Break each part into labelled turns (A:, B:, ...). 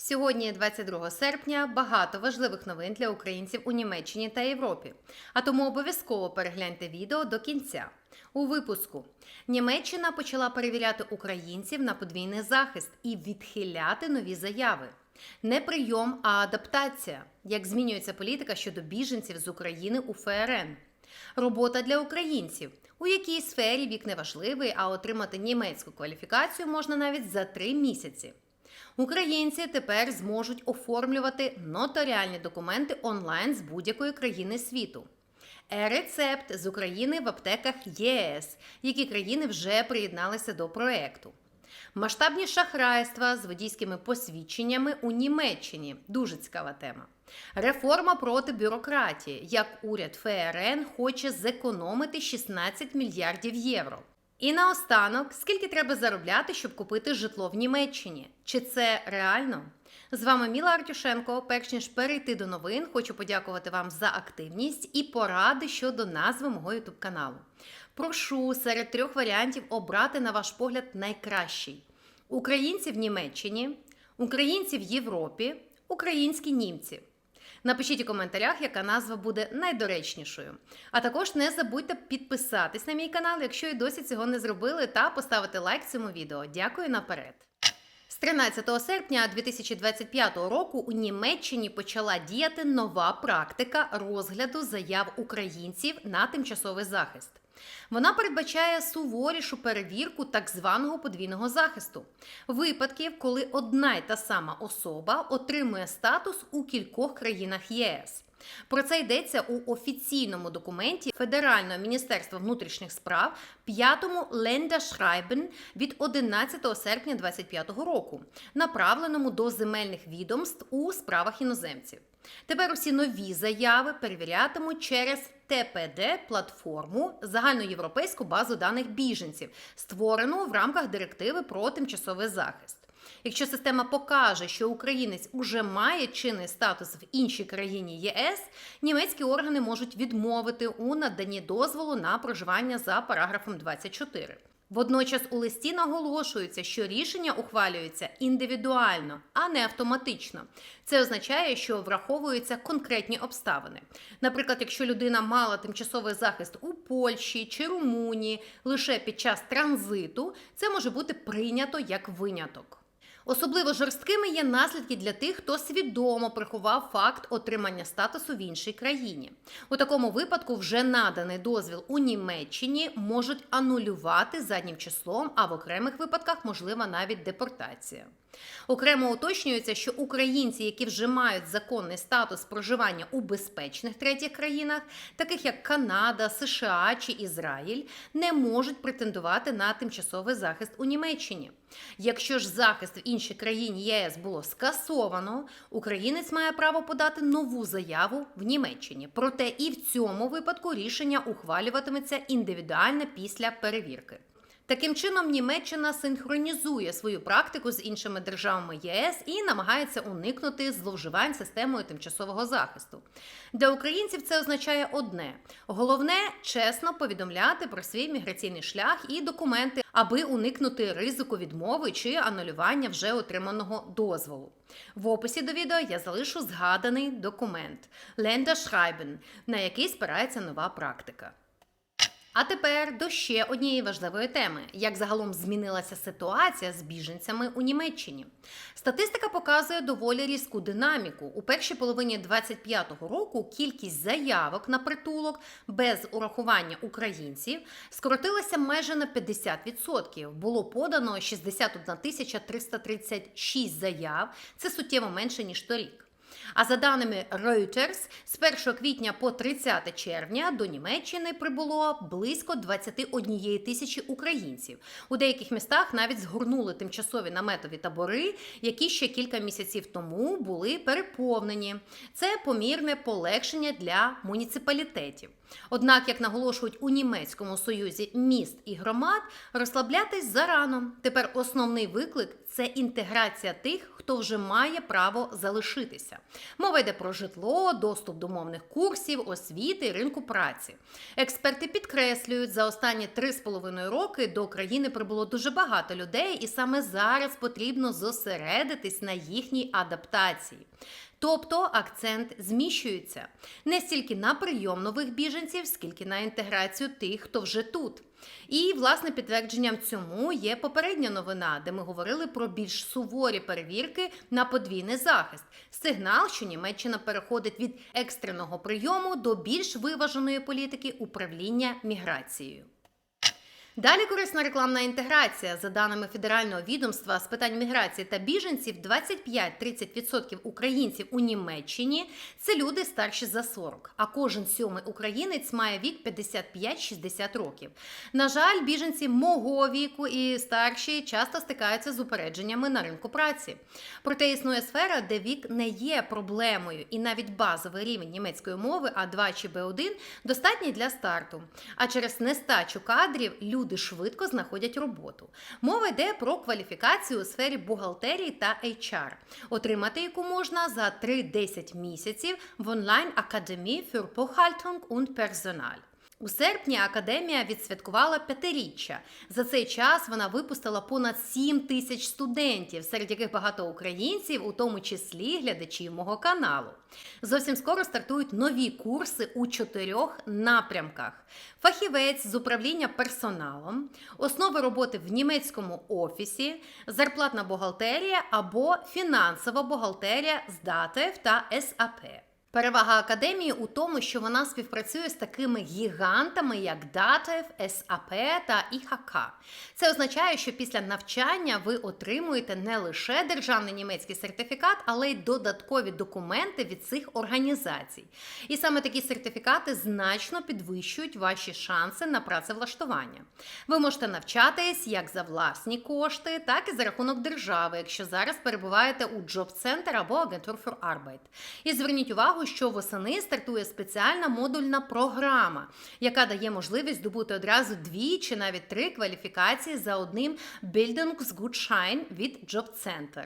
A: Сьогодні, 22 серпня, багато важливих новин для українців у Німеччині та Європі. А тому обов'язково перегляньте відео до кінця. У випуску Німеччина почала перевіряти українців на подвійний захист і відхиляти нові заяви. Не прийом, а адаптація. Як змінюється політика щодо біженців з України у ФРН. Робота для українців. У якій сфері вік не важливий, а отримати німецьку кваліфікацію можна навіть за три місяці. Українці тепер зможуть оформлювати нотаріальні документи онлайн з будь-якої країни світу. Е-рецепт з України в аптеках ЄС, які країни вже приєдналися до проекту. Масштабні шахрайства з водійськими посвідченнями у Німеччині дуже цікава тема. Реформа проти бюрократії, як уряд ФРН хоче зекономити 16 мільярдів євро. І наостанок, скільки треба заробляти, щоб купити житло в Німеччині? Чи це реально? З вами Міла Артюшенко. Перш ніж перейти до новин, хочу подякувати вам за активність і поради щодо назви мого ютуб каналу. Прошу серед трьох варіантів обрати на ваш погляд найкращий: українці в Німеччині, українці в Європі, українські німці. Напишіть у коментарях, яка назва буде найдоречнішою. А також не забудьте підписатись на мій канал, якщо і досі цього не зробили, та поставити лайк цьому відео. Дякую наперед. З 13 серпня 2025 року у Німеччині почала діяти нова практика розгляду заяв українців на тимчасовий захист. Вона передбачає суворішу перевірку так званого подвійного захисту випадків, коли одна й та сама особа отримує статус у кількох країнах ЄС. Про це йдеться у офіційному документі Федерального міністерства внутрішніх справ 5-му Länderschreiben від 11 серпня 2025 року, направленому до земельних відомств у справах іноземців. Тепер усі нові заяви перевірятимуть через ТПД платформу загальноєвропейську базу даних біженців, створену в рамках директиви про тимчасовий захист. Якщо система покаже, що українець уже має чинний статус в іншій країні ЄС, німецькі органи можуть відмовити у наданні дозволу на проживання за параграфом 24. Водночас у листі наголошується, що рішення ухвалюється індивідуально, а не автоматично. Це означає, що враховуються конкретні обставини. Наприклад, якщо людина мала тимчасовий захист у Польщі чи Румунії лише під час транзиту, це може бути прийнято як виняток. Особливо жорсткими є наслідки для тих, хто свідомо приховав факт отримання статусу в іншій країні. У такому випадку вже наданий дозвіл у Німеччині можуть анулювати заднім числом, а в окремих випадках можлива навіть депортація. Окремо уточнюється, що українці, які вже мають законний статус проживання у безпечних третіх країнах, таких як Канада, США чи Ізраїль, не можуть претендувати на тимчасовий захист у Німеччині. Якщо ж захист в іншій країні ЄС було скасовано, українець має право подати нову заяву в Німеччині. Проте і в цьому випадку рішення ухвалюватиметься індивідуально після перевірки. Таким чином, Німеччина синхронізує свою практику з іншими державами ЄС і намагається уникнути зловживань системою тимчасового захисту. Для українців це означає одне: головне чесно повідомляти про свій міграційний шлях і документи, аби уникнути ризику відмови чи анулювання вже отриманого дозволу. В описі до відео я залишу згаданий документ Länderschreiben, на який спирається нова практика. А тепер до ще однієї важливої теми: як загалом змінилася ситуація з біженцями у Німеччині. Статистика показує доволі різку динаміку. У першій половині 2025 року кількість заявок на притулок без урахування українців скоротилася майже на 50%. Було подано 61 тисяча 336 заяв. Це суттєво менше ніж торік. А за даними Reuters, з 1 квітня по 30 червня до Німеччини прибуло близько 21 тисячі українців. У деяких містах навіть згорнули тимчасові наметові табори, які ще кілька місяців тому були переповнені. Це помірне полегшення для муніципалітетів. Однак, як наголошують у німецькому союзі міст і громад, розслаблятись зарано. Тепер основний виклик це інтеграція тих, хто вже має право залишитися. Мова йде про житло, доступ до мовних курсів, освіти, ринку праці. Експерти підкреслюють, за останні 3,5 роки до України прибуло дуже багато людей, і саме зараз потрібно зосередитись на їхній адаптації. Тобто акцент зміщується не стільки на прийом нових біженців, скільки на інтеграцію тих, хто вже тут. І власне підтвердженням цьому є попередня новина, де ми говорили про більш суворі перевірки на подвійний захист. Сигнал, що Німеччина переходить від екстреного прийому до більш виваженої політики управління міграцією. Далі корисна рекламна інтеграція. За даними федерального відомства з питань міграції та біженців, 25-30% українців у Німеччині це люди старші за 40, а кожен сьомий українець має вік 55-60 років. На жаль, біженці мого віку і старші часто стикаються з упередженнями на ринку праці. Проте існує сфера, де вік не є проблемою, і навіть базовий рівень німецької мови А2 чи Б1 достатній для старту. А через нестачу кадрів люди люди швидко знаходять роботу. Мова йде про кваліфікацію у сфері бухгалтерії та HR, отримати яку можна за 3-10 місяців в онлайн академії für Buchhaltung und Personal. У серпні академія відсвяткувала п'ятиріччя. За цей час вона випустила понад 7 тисяч студентів, серед яких багато українців, у тому числі глядачів мого каналу. Зовсім скоро стартують нові курси у чотирьох напрямках: фахівець з управління персоналом, основи роботи в німецькому офісі, зарплатна бухгалтерія або фінансова бухгалтерія з ДАТЕВ та САП. Перевага академії у тому, що вона співпрацює з такими гігантами, як Датев, САП та ІХК. Це означає, що після навчання ви отримуєте не лише державний німецький сертифікат, але й додаткові документи від цих організацій. І саме такі сертифікати значно підвищують ваші шанси на працевлаштування. Ви можете навчатись як за власні кошти, так і за рахунок держави, якщо зараз перебуваєте у Джоб-центр або Агентур Arbeit. І зверніть увагу увагу, що восени стартує спеціальна модульна програма, яка дає можливість здобути одразу дві чи навіть три кваліфікації за одним Bildungsgutschein від Jobcenter.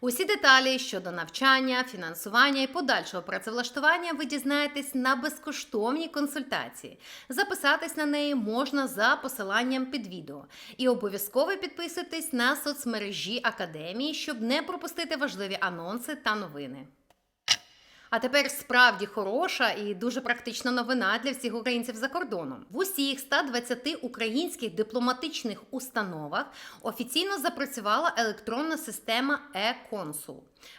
A: Усі деталі щодо навчання, фінансування і подальшого працевлаштування ви дізнаєтесь на безкоштовній консультації. Записатись на неї можна за посиланням під відео. І обов'язково підписуйтесь на соцмережі академії, щоб не пропустити важливі анонси та новини. А тепер справді хороша і дуже практична новина для всіх українців за кордоном. В усіх 120 українських дипломатичних установах офіційно запрацювала електронна система e-консул.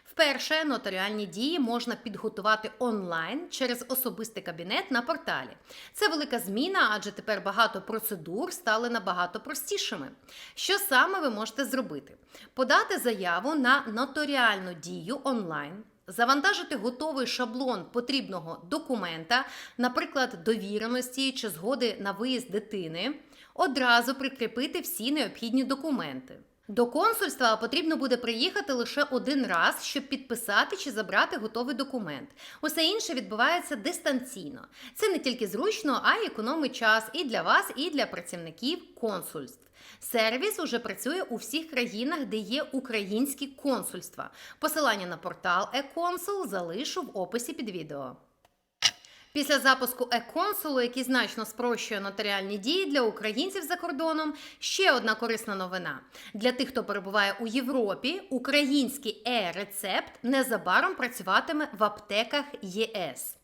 A: Вперше нотаріальні дії можна підготувати онлайн через особистий кабінет на порталі. Це велика зміна, адже тепер багато процедур стали набагато простішими. Що саме ви можете зробити? Подати заяву на нотаріальну дію онлайн. Завантажити готовий шаблон потрібного документа, наприклад, довіреності чи згоди на виїзд дитини, одразу прикріпити всі необхідні документи. До консульства потрібно буде приїхати лише один раз, щоб підписати чи забрати готовий документ. Усе інше відбувається дистанційно. Це не тільки зручно, а й економить час і для вас, і для працівників консульств. Сервіс уже працює у всіх країнах, де є українські консульства. Посилання на портал e-консул залишу в описі під відео. Після запуску e-консулу, який значно спрощує нотаріальні дії для українців за кордоном, ще одна корисна новина. Для тих, хто перебуває у Європі, український е-рецепт незабаром працюватиме в аптеках ЄС.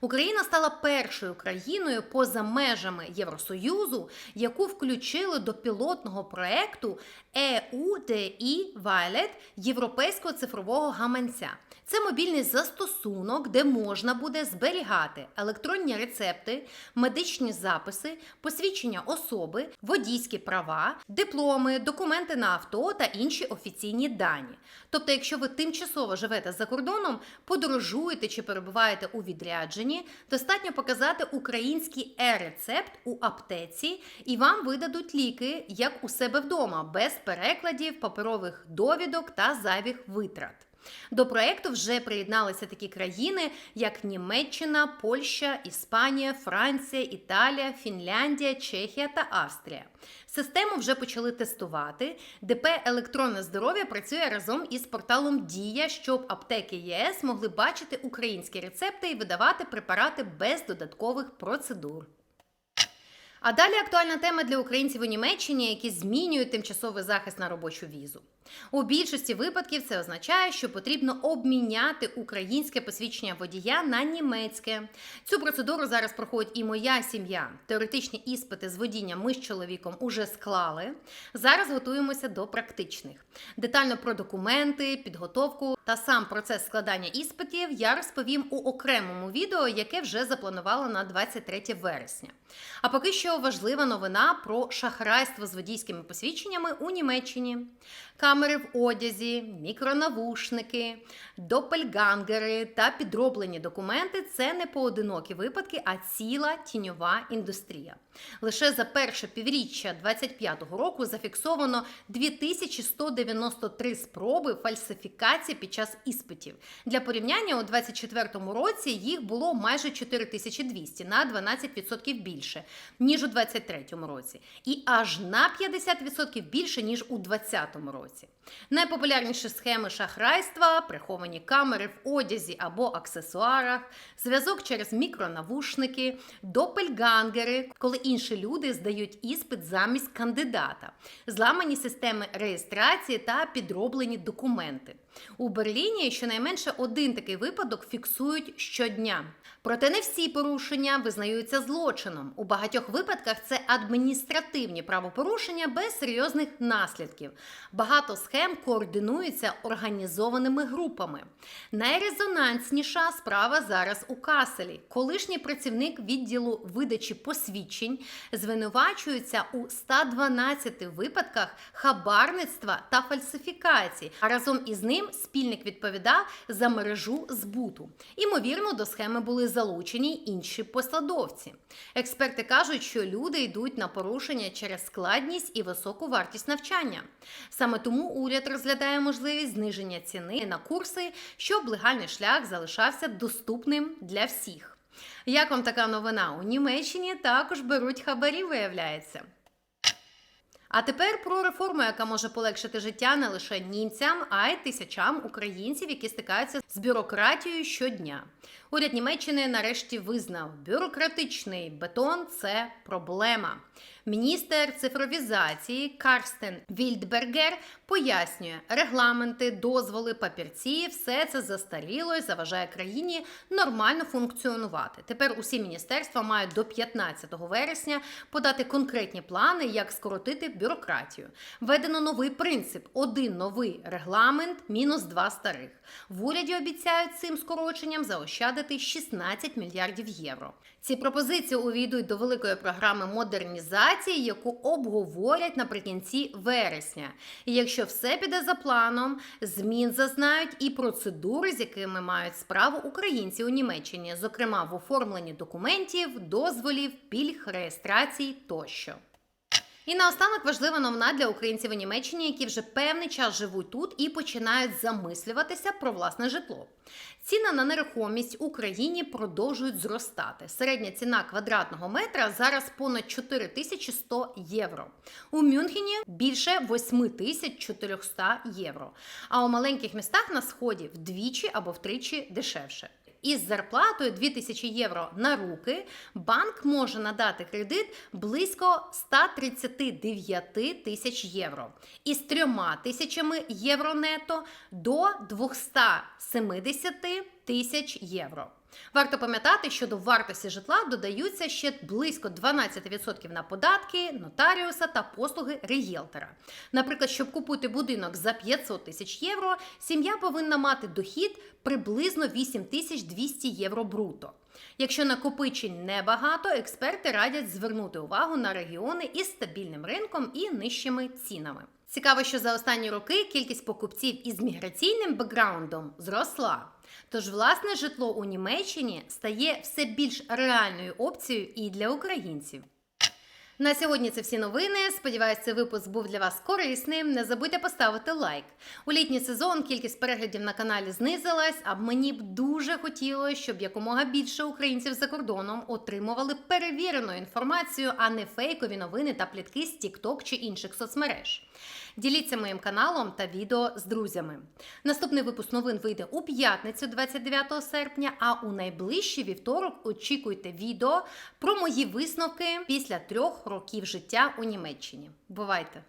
A: Україна стала першою країною поза межами Євросоюзу, яку включили до пілотного проекту EUDI Violet Європейського цифрового гаманця. Це мобільний застосунок, де можна буде зберігати електронні рецепти, медичні записи, посвідчення особи, водійські права, дипломи, документи на авто та інші офіційні дані. Тобто, якщо ви тимчасово живете за кордоном, подорожуєте чи перебуваєте у відрядженні, достатньо показати український е-рецепт у аптеці, і вам видадуть ліки як у себе вдома, без перекладів, паперових довідок та зайвих витрат. До проекту вже приєдналися такі країни, як Німеччина, Польща, Іспанія, Франція, Італія, Фінляндія, Чехія та Австрія. Систему вже почали тестувати. ДП Електронне здоров'я працює разом із порталом Дія, щоб аптеки ЄС могли бачити українські рецепти і видавати препарати без додаткових процедур. А далі актуальна тема для українців у Німеччині, які змінюють тимчасовий захист на робочу візу. У більшості випадків це означає, що потрібно обміняти українське посвідчення водія на німецьке. Цю процедуру зараз проходить і моя сім'я. Теоретичні іспити з водіння ми з чоловіком уже склали. Зараз готуємося до практичних. Детально про документи, підготовку та сам процес складання іспитів я розповім у окремому відео, яке вже запланувала на 23 вересня. А поки що важлива новина про шахрайство з водійськими посвідченнями у Німеччині. Камери в одязі, мікронавушники, допельгангери та підроблені документи це не поодинокі випадки, а ціла тіньова індустрія. Лише за перше півріччя 2025 року зафіксовано 2193 спроби фальсифікації під час іспитів. Для порівняння у 2024 році їх було майже 4200 на 12% більше ніж у 2023 році, і аж на 50% більше ніж у 2020 році. Найпопулярніші схеми шахрайства, приховані камери в одязі або аксесуарах, зв'язок через мікронавушники, допельгангери, коли інші люди здають іспит замість кандидата, зламані системи реєстрації та підроблені документи. У Берліні щонайменше один такий випадок фіксують щодня. Проте не всі порушення визнаються злочином. У багатьох випадках це адміністративні правопорушення без серйозних наслідків. Багато схем координуються організованими групами. Найрезонансніша справа зараз у Каселі. Колишній працівник відділу видачі посвідчень звинувачується у 112 випадках хабарництва та фальсифікацій. А разом із ним спільник відповідав за мережу збуту. Імовірно, до схеми були залучені інші посадовці. Експерти кажуть, що люди йдуть на порушення через складність і високу вартість навчання. Саме тому уряд розглядає можливість зниження ціни на курси, щоб легальний шлях залишався доступним для всіх. Як вам така новина? У Німеччині також беруть хабарі, виявляється. А тепер про реформу, яка може полегшити життя не лише німцям, а й тисячам українців, які стикаються з бюрократією щодня. Уряд Німеччини нарешті визнав, бюрократичний бетон це проблема. Міністр цифровізації Карстен Вільдбергер пояснює, регламенти, дозволи, папірці все це застаріло і заважає країні нормально функціонувати. Тепер усі міністерства мають до 15 вересня подати конкретні плани, як скоротити бюрократію. Введено новий принцип: один новий регламент, мінус два старих. В уряді обіцяють цим скороченням заощадити 16 мільярдів євро. Ці пропозиції увійдуть до великої програми модернізації, яку обговорять наприкінці вересня. І якщо все піде за планом, змін зазнають і процедури, з якими мають справу українці у Німеччині, зокрема в оформленні документів, дозволів, пільг, реєстрацій тощо. І наостанок важлива новина для українців у Німеччині, які вже певний час живуть тут і починають замислюватися про власне житло. Ціни на нерухомість в Україні продовжують зростати. Середня ціна квадратного метра зараз понад 4100 євро. У Мюнхені більше 8400 євро. А у маленьких містах на сході вдвічі або втричі дешевше. Із зарплатою 2000 євро на руки банк може надати кредит близько 139 тисяч євро. Із 3 тисячами євро нето до 270 тисяч євро. Варто пам'ятати, що до вартості житла додаються ще близько 12% на податки, нотаріуса та послуги рієлтера. Наприклад, щоб купити будинок за 500 тисяч євро, сім'я повинна мати дохід приблизно 8200 євро бруто. Якщо накопичень небагато, експерти радять звернути увагу на регіони із стабільним ринком і нижчими цінами. Цікаво, що за останні роки кількість покупців із міграційним бекграундом зросла. Тож власне житло у Німеччині стає все більш реальною опцією і для українців. На сьогодні це всі новини. Сподіваюсь, цей випуск був для вас корисним. Не забудьте поставити лайк. У літній сезон кількість переглядів на каналі знизилась, а мені б дуже хотілося, щоб якомога більше українців за кордоном отримували перевірену інформацію, а не фейкові новини та плітки з TikTok чи інших соцмереж. Діліться моїм каналом та відео з друзями. Наступний випуск новин вийде у п'ятницю, 29 серпня. А у найближчий вівторок очікуйте відео про мої висновки після трьох років життя у Німеччині. Бувайте!